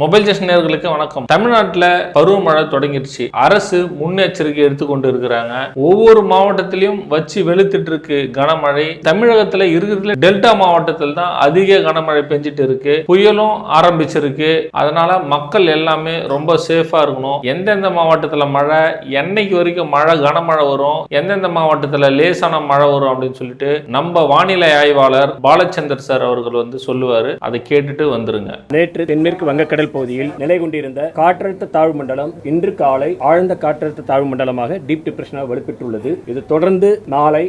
Mobile ஜெஷனர்களுக்கு வணக்கம். தமிழ்நாட்டில் பருவமழை தொடங்கிடுச்சு. அரசு முன்னெச்சரிக்கை எடுத்துக்கொண்டு இருக்கிறாங்க ஒவ்வொரு மாவட்டத்திலையும் வச்சு வெளுத்துட்டு இருக்கு கனமழை. தமிழகத்தில் இருக்கிறதுல டெல்டா மாவட்டத்தில் தான் அதிக கனமழை பெஞ்சிட்டு இருக்கு. புயலும் ஆரம்பிச்சிருக்கு. அதனால மக்கள் எல்லாமே ரொம்ப சேஃபா இருக்கணும். எந்தெந்த மாவட்டத்தில் மழை என்னைக்கு வரைக்கும் மழை கனமழை வரும் எந்தெந்த மாவட்டத்தில் லேசான மழை வரும் அப்படின்னு சொல்லிட்டு நம்ம வானிலை ஆய்வாளர் பாலச்சந்தர் சார் அவர்கள் வந்து சொல்லுவாரு. அதை கேட்டுட்டு வந்துருங்க. நேற்று தென்மேற்கு வங்கக்கடல் பகுதியில் நிலை கொண்டிருந்த காற்றழுத்த தாழ்வு மண்டலம் இன்று காலை ஆழ்ந்த காற்றழுத்த தாழ்வு மண்டலமாக டீப் டிப்ரெஷனாக வலுப்பெற்றுள்ளது. இது தொடர்ந்து நாளை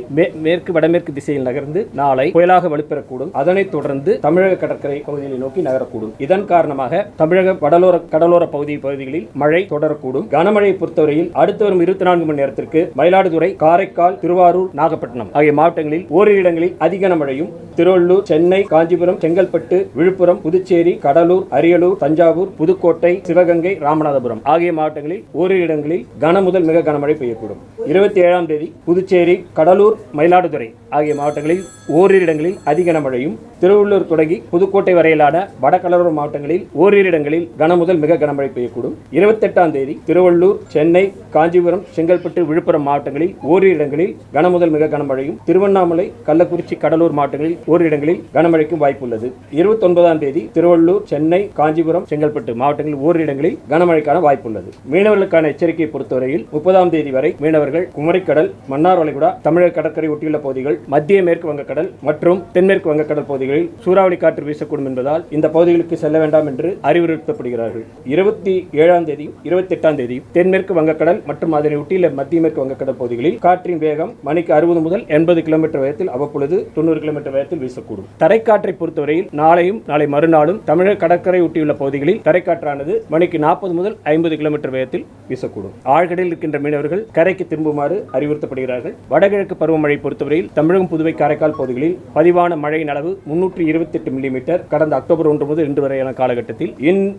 மேற்கு வடமேற்கு திசையில் நகர்ந்து நாளை புயலாக வலுப்பெறக்கூடும். அதனைத் தொடர்ந்து தமிழக கடற்கரை பகுதிகளை நோக்கி நகரக்கூடும். இதன் காரணமாக தமிழக வடலோர கடலோர பகுதி பகுதிகளில் மழை தொடரக்கூடும். கனமழையை பொறுத்தவரையில் அடுத்து வரும் இருபத்தி நான்கு மணி நேரத்திற்கு மயிலாடுதுறை காரைக்கால் திருவாரூர் நாகப்பட்டினம் ஆகிய மாவட்டங்களில் ஓரிரு இடங்களில் அதிக கனமழையும் திருவள்ளூர் சென்னை காஞ்சிபுரம் செங்கல்பட்டு விழுப்புரம் புதுச்சேரி கடலூர் அரியலூர் தஞ்சாவூர் புதுக்கோட்டை சிவகங்கை ராமநாதபுரம் ஆகிய மாவட்டங்களில் ஓரிரு இடங்களில் கன முதல் மிக கனமழை பெய்யக்கூடும். இருபத்தி ஏழாம் தேதி புதுச்சேரி கடலூர் மயிலாடுதுறை ஆகிய மாவட்டங்களில் ஓரிரு இடங்களில் அதிக கனமழையும் திருவள்ளூர் தொடங்கி புதுக்கோட்டை வரையிலான வடகடலோர மாவட்டங்களில் ஓரிரு இடங்களில் கனமுதல் மிக கனமழை பெய்யக்கூடும். இருபத்தெட்டாம் தேதி திருவள்ளூர் சென்னை காஞ்சிபுரம் செங்கல்பட்டு விழுப்புரம் மாவட்டங்களில் ஓரிரு இடங்களில் கனமுதல் மிக கனமழையும் திருவண்ணாமலை கள்ளக்குறிச்சி கடலூர் மாவட்டங்களில் ஓரிரு இடங்களில் கனமழைக்கும் வாய்ப்புள்ளது. இருபத்தொன்பதாம் தேதி திருவள்ளூர் சென்னை காஞ்சிபுரம் செங்கல்பட்டு மாவட்டங்களில் ஓரிரு இடங்களில் கனமழைக்கான வாய்ப்புள்ளது. மீனவர்களுக்கான எச்சரிக்கையை பொறுத்தவரையில் முப்பதாம் தேதி வரை மீனவர்கள் குமரிக்கடல் மன்னார் வளைகுடா தமிழக கடற்கரை ஒட்டியுள்ள பகுதிகள் மத்திய மேற்கு வங்கக்கடல் மற்றும் தென்மேற்கு வங்கக்கடல் பகுதிகளில் சூறாவளி காற்று வீசக்கூடும் என்பதால் இந்த பகுதிகளுக்கு செல்ல வேண்டாம் என்று அறிவுறுத்தப்படுகிறார்கள். இருபத்தி ஏழாம் தேதி இருபத்தி எட்டாம் தேதி தென்மேற்கு வங்கக்கடல் மற்றும் அதனை ஒட்டியுள்ள மத்திய மேற்கு வங்கக்கடல் பகுதிகளில் காற்றின் வேகம் மணிக்கு அறுபது முதல் எண்பது கிலோமீட்டர் வேகத்தில் அவ்வப்பொழுது தொண்ணூறு கிலோமீட்டர் வேகத்தில் வீசக்கூடும். தரைக்காற்றை பொறுத்தவரையில் நாளையும் நாளை மறுநாளும் தமிழக கடற்கரை ஒட்டியுள்ள பகுதிகளில் தரைக்காற்றானது மணிக்கு நாற்பது முதல் ஐம்பது கிலோமீட்டர் வேகத்தில் வீசக்கூடும். ஆழ்கடலில் இருக்கின்ற மீனவர்கள் கரைக்கு திரும்புமாறு அறிவுறுத்தப்படுகிறார்கள். வடகிழக்கு பருவமழை பொறுத்தவரையில் தமிழகம் புதுவை காரைக்கால் பகுதிகளில் பதிவான மழையின் அளவு முன்னூற்றி இருபத்தெட்டு மில்லிமீட்டர். கடந்த அக்டோபர் ஒன்று முதல் இன்று வரையான காலகட்டத்தில் இன்-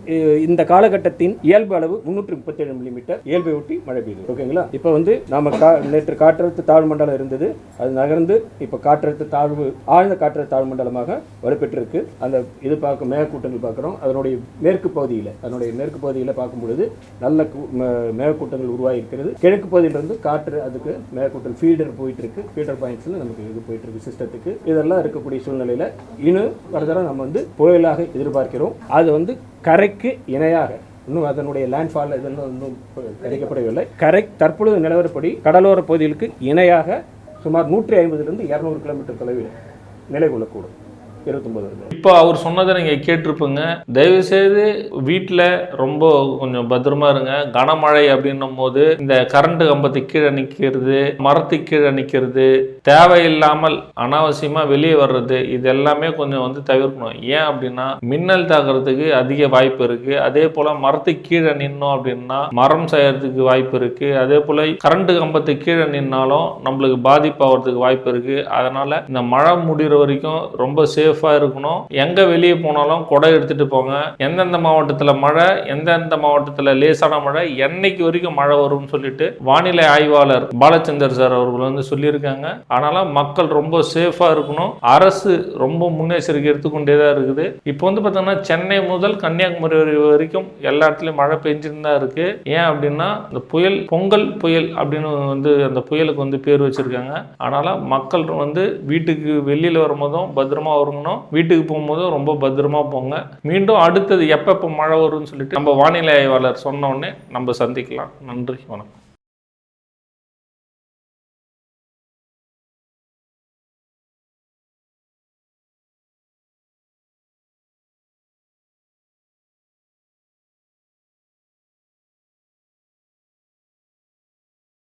இந்த காலகட்டத்தின் இயல்பு அளவு முன்னூற்றி முப்பத்தேழு மில்லிமீட்டர். இயல்பை ஒட்டி மழை பெய்யுது ஓகேங்களா இப்போ வந்து நாம கா- நேற்று காற்றழுத்த தாழ்வு மண்டலம் இருந்தது. அது நகர்ந்து இப்போ காற்றழுத்த தாழ்வு ஆழ்ந்த காற்றழுத்த தாழ்வு மண்டலமாக வலுப்பெற்றிருக்கு. அந்த இது பார்க்க மேகக்கூட்டங்கள் பார்க்குறோம். அதனுடைய மேற்கு பகுதியில் அதனுடைய மேற்கு பகுதியில் பார்க்கும் பொழுது நல்ல மேகக்கூட்டங்கள் உருவாகி இருக்கிறது கிழக்கு பகுதியிலிருந்து காற்று அதுக்கு மேகக்கூட்டல் ஃபீடர் போயிட்டு இருக்கு. ஃபீடர் பாயிண்ட்ஸில் நமக்கு இது போயிட்டு இருக்கு சிஸ்டத்துக்கு இதெல்லாம் இருக்கக்கூடிய சூழ்நிலையில் இன்னும் ஃபர்தராக நம்ம வந்து புயலாக எதிர்பார்க்கிறோம். அது வந்து கரைக்கு இணையாக இன்னும் அதனுடைய லேண்ட்ஃபால் இதெல்லாம் இன்னும் கிடைக்கப்படவில்லை. கரை தற்பொழுது நிலவரப்படி கடலோர பகுதிகளுக்கு இணையாக சுமார் நூற்றி ஐம்பதுலேருந்து இரநூறு கிலோமீட்டர் தொலைவில் நிலை கொள்ளக்கூடும் இருபத்தொம்பது இப்போ அவர் சொன்னதை நீங்கள் கேட்டிருப்பீங்க. தயவுசெய்து வீட்டில் ரொம்ப கொஞ்சம் பத்திரமா இருங்க. கனமழை அப்படின்னும் போது இந்த கரண்ட் கம்பத்துக்கு கீழே நிற்கிறது மரத்துக்கு கீழே நிற்கிறது தேவையில்லாமல் அனாவசியமாக வெளியே வர்றது இது எல்லாமே கொஞ்சம் வந்து தவிர்க்கணும். ஏன் அப்படின்னா மின்னல் தாக்குறதுக்கு அதிக வாய்ப்பு இருக்குது அதே போல் மரத்துக்கு கீழே நின்னோம் அப்படின்னா மரம் செய்யறதுக்கு வாய்ப்பு இருக்குது அதே போல் கரண்ட் கம்பத்துக்கு கீழே நின்னாலும் நம்மளுக்கு பாதிப்பு ஆகிறதுக்கு வாய்ப்பு இருக்குது அதனால் இந்த மழை முடிகிற வரைக்கும் ரொம்ப சேஃப் சேஃபாக இருக்கணும். எங்கே வெளியே போனாலும் குடை எடுத்துகிட்டு போங்க. எந்தெந்த மாவட்டத்தில் மழை எந்தெந்த மாவட்டத்தில் லேசான மழை என்னைக்கு வரைக்கும் மழை வரும்னு சொல்லிட்டு வானிலை ஆய்வாளர் பாலச்சந்தர் சார் அவர்கள் வந்து சொல்லியிருக்காங்க. அதனால் மக்கள் ரொம்ப சேஃபாக இருக்கணும். அரசு ரொம்ப முன்னெச்சரிக்கை எடுத்துக்கொண்டே தான் இருக்குது. இப்போ வந்து பார்த்தோம்னா சென்னை முதல் கன்னியாகுமரி வரை- வரைக்கும் எல்லா இடத்துலையும் மழை பெஞ்சுன்னு தான் இருக்கு. ஏன் அப்படின்னா இந்த புயல் பொங்கல் புயல் அப்படின்னு வந்து அந்த புயலுக்கு வந்து பேர் வச்சிருக்காங்க. அதனால மக்கள் வந்து வீட்டுக்கு வெளியில் வரும்போதும் பத்திரமா வரணும் வீட்டுக்கு போகும்போதும் ரொம்ப பத்திரமா போங்க. மீண்டும் அடுத்தது எப்பப்போ மழை வரும்னு சொல்லிட்டு நம்ம வானிலை ஆய்வாளர் சொன்ன உடனே நம்ம சந்திக்கலாம். நன்றி வணக்கம்.